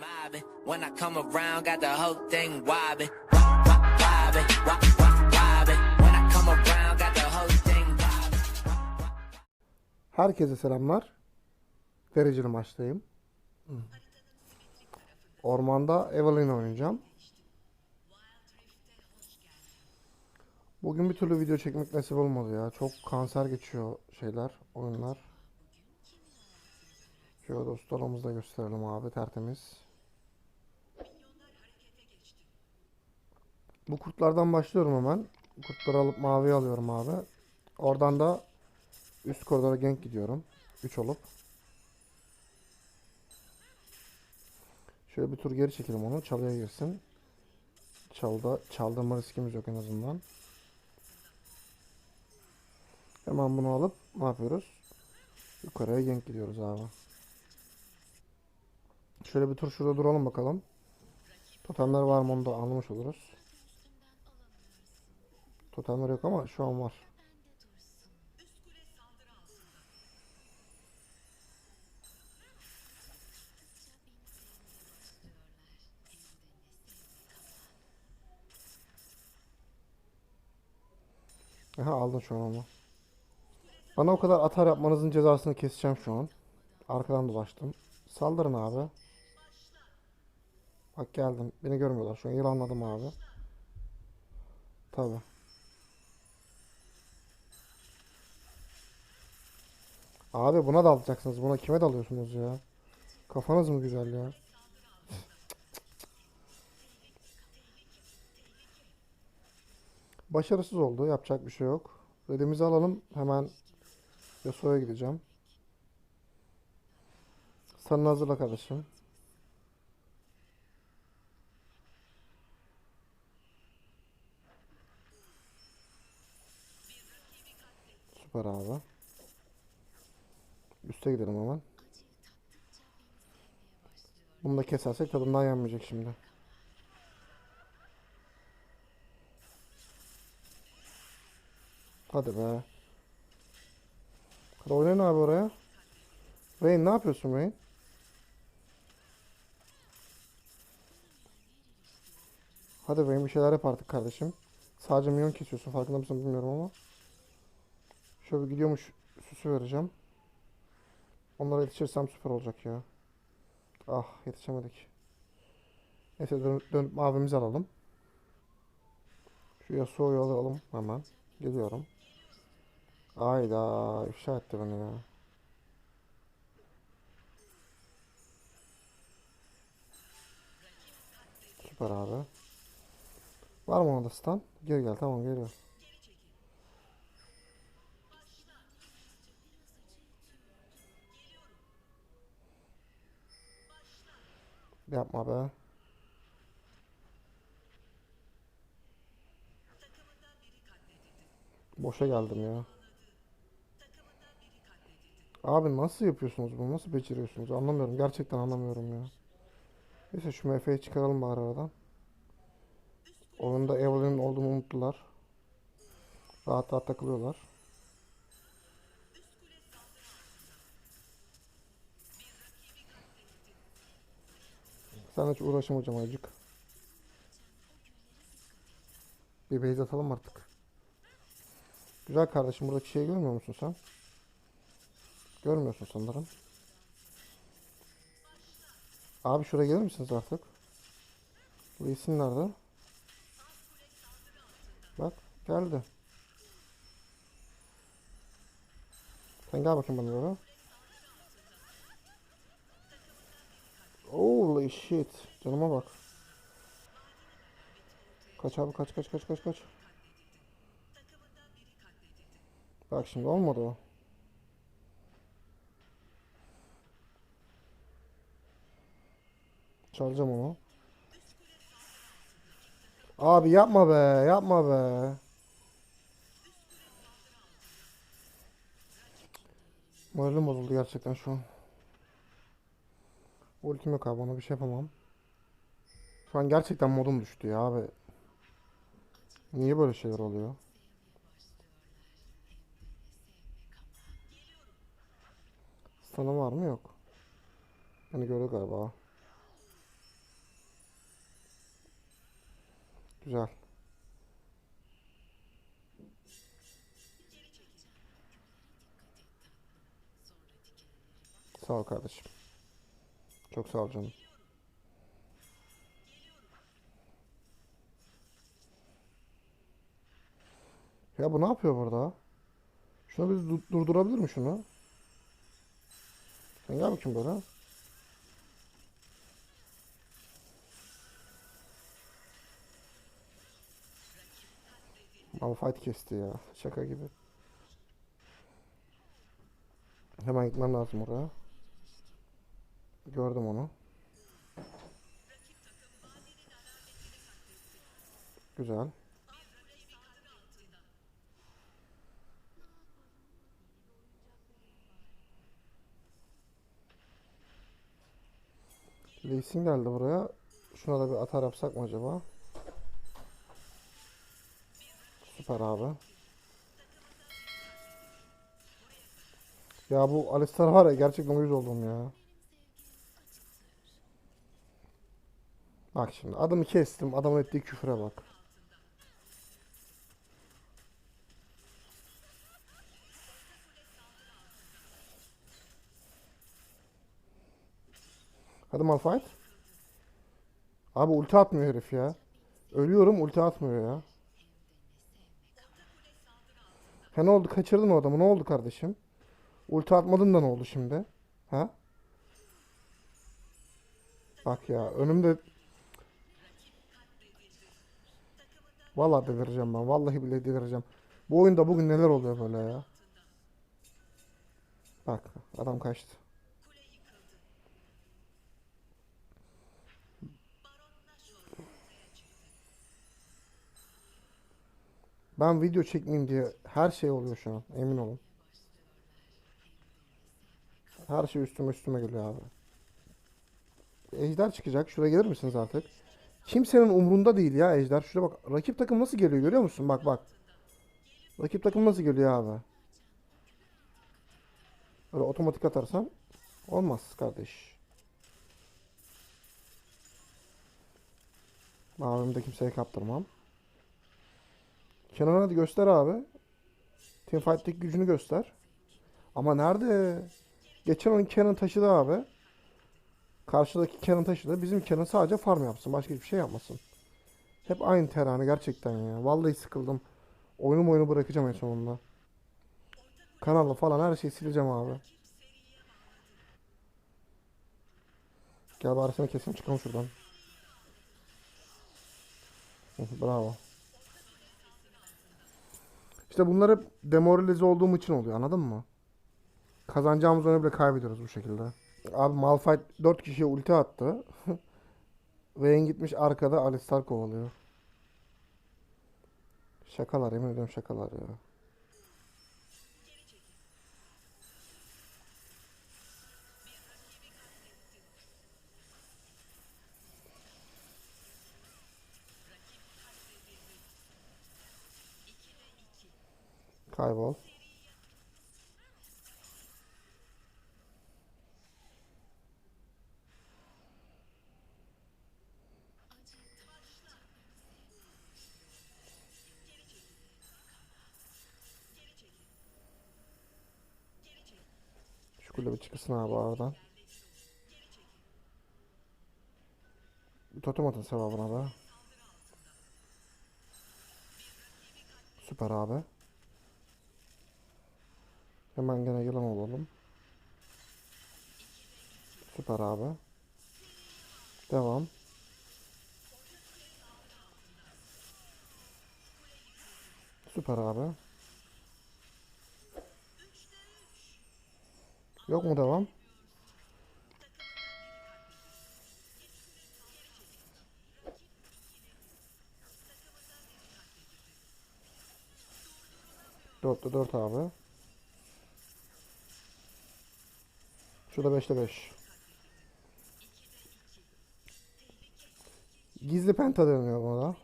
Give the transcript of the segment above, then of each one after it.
mobbing. When I come around, got the whole thing wobbing. Wobbing, wobbing. When I come around, got the whole thing wobbing. Herkese selamlar. Dereceli maçtayım. Ormanda Evelyn oynayacağım. Bugün bir türlü video çekmek nasip olmadı ya. Çok kanser geçiyor şeyler, oyunlar. Şöyle dostlarımızı da gösterelim abi tertemiz. Bu kurtlardan başlıyorum hemen. Kurtları alıp mavi alıyorum abi. Oradan da üst koridora gank gidiyorum. 3 olup. Şöyle bir tur geri çekelim onu. Çalıya girsin. Çalda, çaldırma riskimiz yok en azından. Hemen bunu alıp ne yapıyoruz? Yukarıya gank gidiyoruz abi. Şöyle bir tur şurada duralım bakalım. Totemler var mı onu da anlamış oluruz. Totemler yok ama şu an var. Aha aldın şu an ama. Bana o kadar atar yapmanızın cezasını keseceğim şu an. Arkadan dolaştım. Saldırın abi. Bak geldim. Beni görmüyorlar şu an. Yılanladım abi. Tabi. Abi buna da alacaksınız. Buna kime dalıyorsunuz ya? Kafanız mı güzel ya? Başarısız oldu. Yapacak bir şey yok. Redimizi alalım. Hemen Yasuo'ya gideceğim. Sen hazırla kardeşim. Süper abi. Üste gidelim hemen. Bunu da kesersek tadından yenmeyecek şimdi. Hadi be. Hadi oynayın abi oraya. Rain ne yapıyorsun Rain? Hadi Rain bir şeyler yap artık kardeşim. Sadece minyon kesiyorsun farkında mısın bilmiyorum ama. Şöyle gidiyormuş süsü vereceğim. Onlara yetişirsem süper olacak ya. Ah yetişemedik. Neyse dönüp, dönüp mavimizi alalım. Şu Yasuo'yu alalım hemen. Geliyorum. Ayda ifşa etti beni ya. Süper abi. Var mı onda stun? Geri gel tamam geliyor. Yapma be. Boşa geldim ya. Abi nasıl yapıyorsunuz bunu? Nasıl beceriyorsunuz? Anlamıyorum. Gerçekten anlamıyorum ya. Neyse şu MF'yi çıkaralım bari aradan. Oyunda Evelyn'in olduğumu unuttular. Rahat rahat takılıyorlar. Sen hiç uğraşamayacağım acık. Bir base atalım artık. Güzel kardeşim buradaki şeyi görmüyor musun sen? Görmüyorsun sanırım. Abi şuraya gelir misiniz artık? Bu isim nerede? Bak geldi. Sen gel bakayım bana böyle. Holy shit. Canıma bak. Kaç abi kaç kaç kaç kaç kaç. Bak şimdi olmadı o. Çalacağım onu. Abi yapma be, yapma be. Moralim bozuldu gerçekten şu an. Ultim yok abi ona bir şey yapamam. Şu an gerçekten modum düştü ya abi. Niye böyle şeyler oluyor? Sana var mı yok. Beni gördü galiba. Güzel. Sağ ol kardeşim. Çok sağ ol canım. Ya bu ne yapıyor burada? Şunu du- durdurabilir mi şunu? Sen gel bakayım böyle. Ama fight kesti ya. Şaka gibi. Hemen gitmem lazım oraya. Gördüm onu. Güzel. Lee Sin geldi buraya. Şuna da bir atar yapsak mı acaba? Süper abi. Ya bu Alistar var ya gerçekten uyuz oldum ya. Bak şimdi adamı kestim. Adamın ettiği küfre bak. Hadi Malphite. Abi ulti atmıyor herif ya. Ölüyorum ulti atmıyor ya. Ha ne oldu? Kaçırdın o adamı. Ne oldu kardeşim? Ulti atmadın da ne oldu şimdi? Ha? Bak ya önümde Vallahi delireceğim ben. Vallahi bile delireceğim. Bu oyunda bugün neler oluyor böyle ya? Bak adam kaçtı. Ben video çekmeyeyim diye her şey oluyor şu an. Emin olun. Her şey üstüme üstüme geliyor abi. Ejder çıkacak. Şuraya gelir misiniz artık? Kimsenin umrunda değil ya Ejder. Şuraya bak. Rakip takım nasıl geliyor görüyor musun? Bak bak. Rakip takım nasıl geliyor abi? Böyle otomatik atarsan olmaz kardeş. Abim de kimseye kaptırmam. Kenan hadi göster abi. Teamfight'taki gücünü göster. Ama nerede? Geçen oyun Kenan taşıdı abi. Karşıdaki Kenan taşıdı. Bizim Kenan sadece farm yapsın. Başka hiçbir şey yapmasın. Hep aynı terane gerçekten ya. Vallahi sıkıldım. Oyunu oyunu bırakacağım en sonunda. Kanalı falan her şeyi sileceğim abi. Gel bari seni kesin çıkalım şuradan. Bravo. İşte bunlar hep demoralize olduğum için oluyor anladın mı? Kazanacağımız oyunu bile kaybediyoruz bu şekilde. Abi Malphite 4 kişiye ulti attı. Vayne gitmiş arkada Alistar kovalıyor. Şakalar yemin ediyorum şakalar ya. Kaybol. Kule bir abi aradan. Bir totem atın sevabına da. Süper abi. Hemen gene yılan olalım. Süper abi. Devam. Süper abi. Yok mu devam? Dörtte dört abi. Şurada beşte beş. Gizli penta deniyor buna da.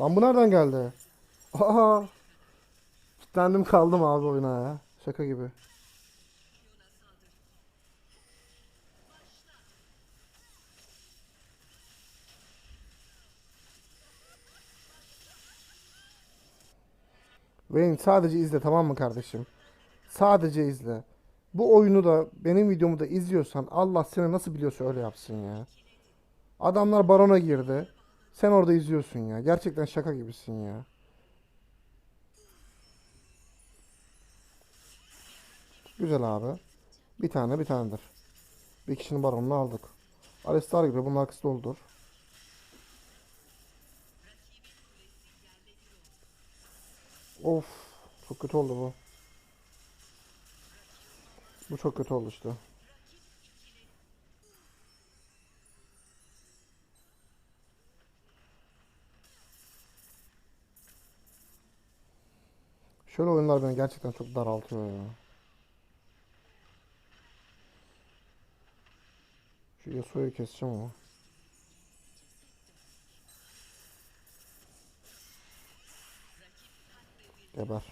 Lan bu nereden geldi? Aa! Kitlendim kaldım abi oyuna ya. Şaka gibi. Wayne sadece izle tamam mı kardeşim? Sadece izle. Bu oyunu da benim videomu da izliyorsan Allah seni nasıl biliyorsa öyle yapsın ya. Adamlar barona girdi. Sen orada izliyorsun ya. Gerçekten şaka gibisin ya. Güzel abi. Bir tane bir tanedir. Bir kişinin baronunu aldık. Alistar gibi bunun arkası doludur. Of. Çok kötü oldu bu. Bu çok kötü oldu işte. Şöyle oyunlar beni gerçekten çok daraltıyor ya. Şu Yasuo'yu keseceğim ama. Geber.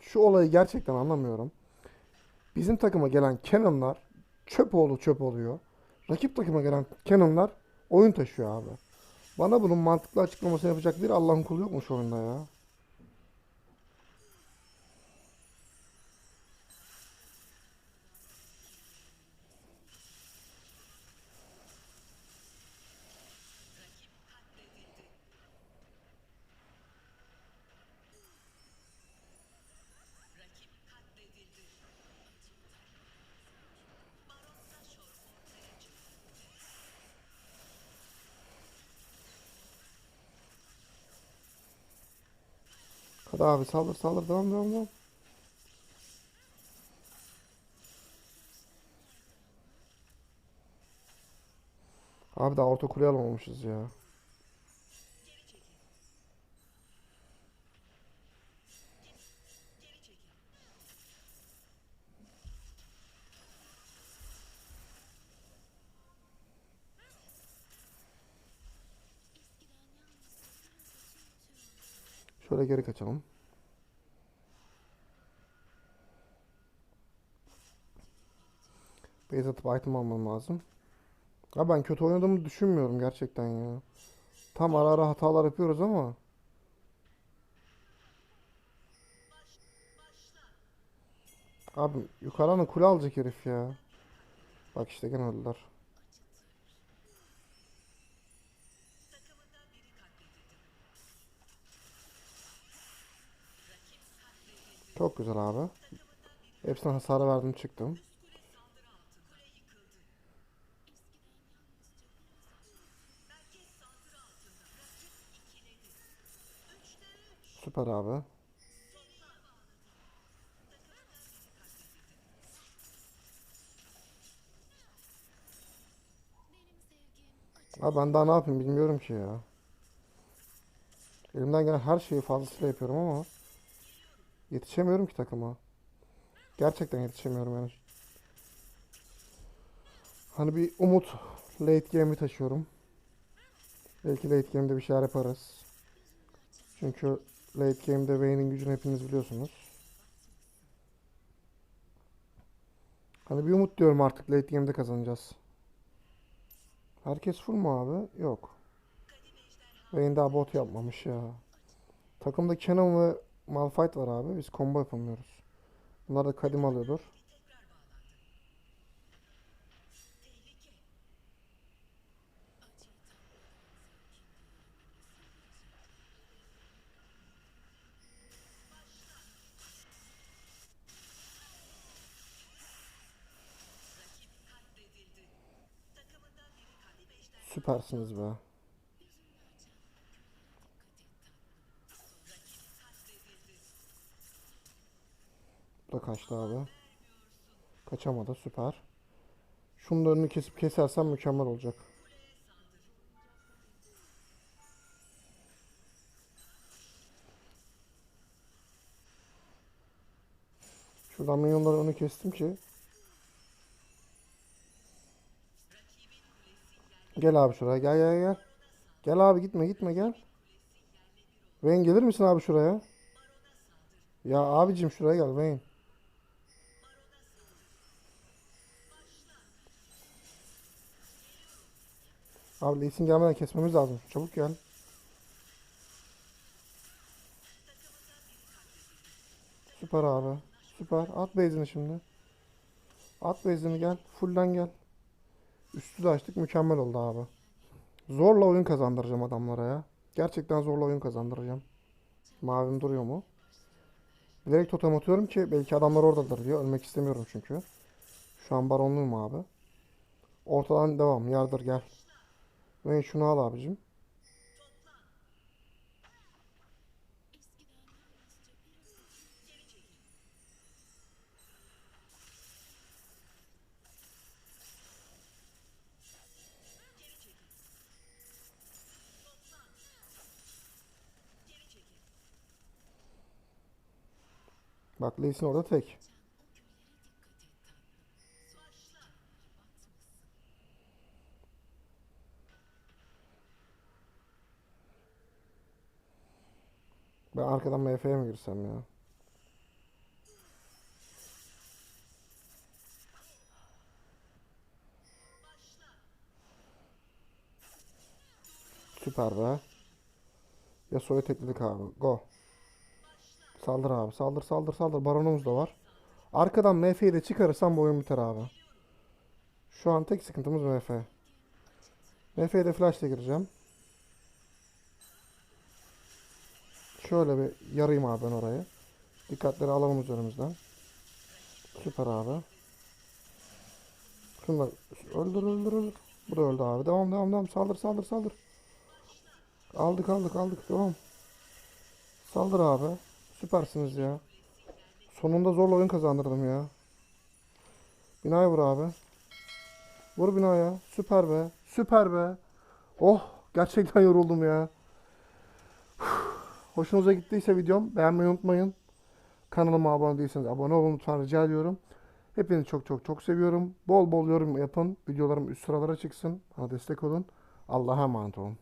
Şu olayı gerçekten anlamıyorum. Bizim takıma gelen Cannon'lar çöp oğlu çöp oluyor. Rakip takıma gelen Cannon'lar oyun taşıyor abi. Bana bunun mantıklı açıklamasını yapacak bir Allah'ın kulu yok mu şu oyunda ya? Hadi abi saldır saldır devam devam devam. Abi daha orta kuleye alamamışız ya. Şöyle geri kaçalım. Base atıp item almam lazım. Ya ben kötü oynadığımı düşünmüyorum gerçekten ya. Tam ara ara hatalar yapıyoruz ama. Abi yukarıdan kule alacak herif ya. Bak işte gene öldüler. Güzel abi. Hepsine hasar verdim çıktım. Süper abi. Abi ben daha ne yapayım bilmiyorum ki ya. Elimden gelen her şeyi fazlasıyla yapıyorum ama yetişemiyorum ki takıma. Gerçekten yetişemiyorum yani. Hani bir umut late game'i taşıyorum. Belki late game'de bir şeyler yaparız. Çünkü late game'de Vayne'in gücünü hepiniz biliyorsunuz. Hani bir umut diyorum artık late game'de kazanacağız. Herkes full mu abi? Yok. Vayne daha bot yapmamış ya. Takımda Canon ve Malphite var abi. Biz combo yapamıyoruz. Bunlar da kadim alıyordur. Süpersiniz be. Kaçtı abi. Kaçamadı süper. Şunun önünü kesip kesersem mükemmel olacak. Şuradan minyonların önünü kestim ki. Gel abi şuraya gel gel gel. Gel abi gitme gitme gel. Vayne gelir misin abi şuraya? Ya abicim şuraya gel Vayne. Abi Lee Sin gelmeden kesmemiz lazım. Çabuk gel. Süper abi. Süper. At base'ini şimdi. At base'ini gel. Full'den gel. Üstü de açtık. Mükemmel oldu abi. Zorla oyun kazandıracağım adamlara ya. Gerçekten zorla oyun kazandıracağım. Mavim duruyor mu? Bilerek totem atıyorum ki belki adamlar oradadır diye. Ölmek istemiyorum çünkü. Şu an baronluyum abi. Ortadan devam. Yardır gel. Ve şunu al abicim. Bak Lee orada tek. Arkadan MF'ye mi girsem ya? Süper be. Yasuo'yu tekledik abi. Go. Saldır abi. Saldır saldır saldır. Baronumuz da var. Arkadan MF'yi de çıkarırsam bu oyun biter abi. Şu an tek sıkıntımız MF. MF'ye de flash'la gireceğim. Şöyle bir yarayım abi ben orayı. Dikkatleri alalım üzerimizden. Süper abi. Şunu da öldür öldür öldür. Bu da öldü abi. Devam devam devam. Saldır saldır saldır. Aldık aldık aldık. Devam. Saldır abi. Süpersiniz ya. Sonunda zorla oyun kazandırdım ya. Binaya vur abi. Vur binaya. Süper be. Süper be. Oh. Gerçekten yoruldum ya. Hoşunuza gittiyse videom beğenmeyi unutmayın. Kanalıma abone değilseniz abone olun lütfen rica ediyorum. Hepinizi çok çok çok seviyorum. Bol bol yorum yapın. Videolarım üst sıralara çıksın. Bana destek olun. Allah'a emanet olun.